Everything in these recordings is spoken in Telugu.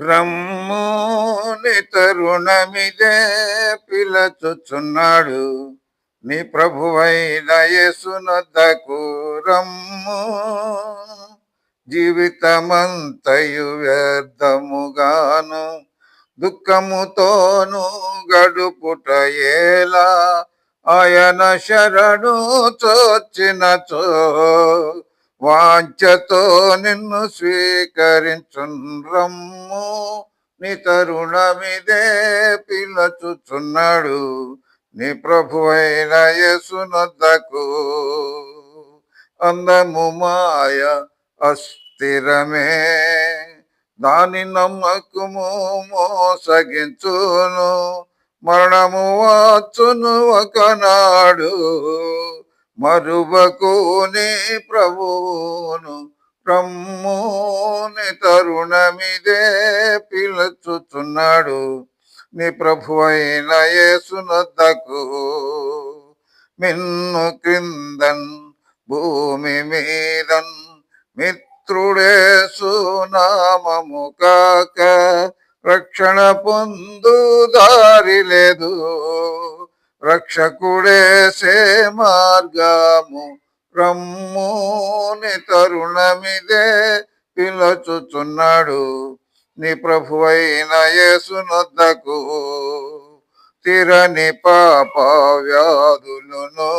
రమ్ముని తరుణమిదే పిలచుచున్నాడు నీ ప్రభువైన యేసునొద్దకు రమ్ము. జీవితమంతయు వ్యర్థముగాను దుఃఖముతోను గడుపుట ఎలా ఆయన శరణు చొచ్చినచో వాంఛతో నిన్ను స్వీకరించుండ్రమ్ము. నీ తరుణమిదే పిలచుచున్నాడు. నీ ప్రభువైన యేసునొద్దకు అందము మాయ అస్థిరమే. దాని నమ్మకము మోసగించును. మరణము వచ్చును ఒకనాడు. మరువకు నీ ప్రభువును రమ్ముని తరుణమిదే పిలుచుచున్నాడు. నీ ప్రభు అయిన యేసునద్దకు మిన్ను క్రిందన్ భూమి మీదన్ మిత్రుడేసు నామము కాక రక్షణ పొందు దారి లేదు. రక్షకుడేసే మార్గము రమ్ముని తరుణమిదే పిలచుచున్నాడు. నీ ప్రభు అయిన యేసునొద్దకు తిరని పాప వ్యాధులను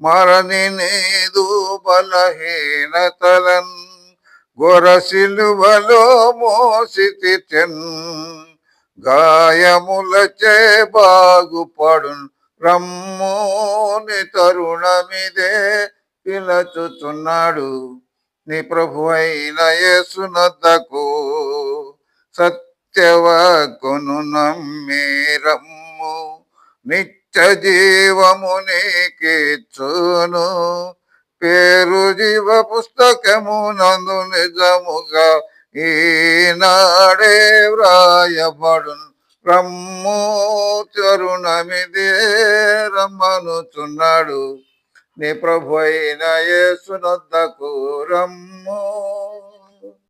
మరణి నీదు బలహీనతలన్ గొరసిలువలో మోసి చెన్ గాయములచే బాగుపడు రమ్ముని తరుణమిదే పిలచుచున్నాడు. నీ ప్రభు అయిన యేసునద్దకు సత్యవకును నమ్మి రమ్ము. నిత్య జీవము నీకిచ్చును. పేరు జీవ పుస్తకము నందు నిజముగా ఈనాడే వ్రాయబడు రమ్ము తరుణమిదే రమ్మనుచున్నాడు. నీ ప్రభు అయిన యేసునొద్దకు రమ్ము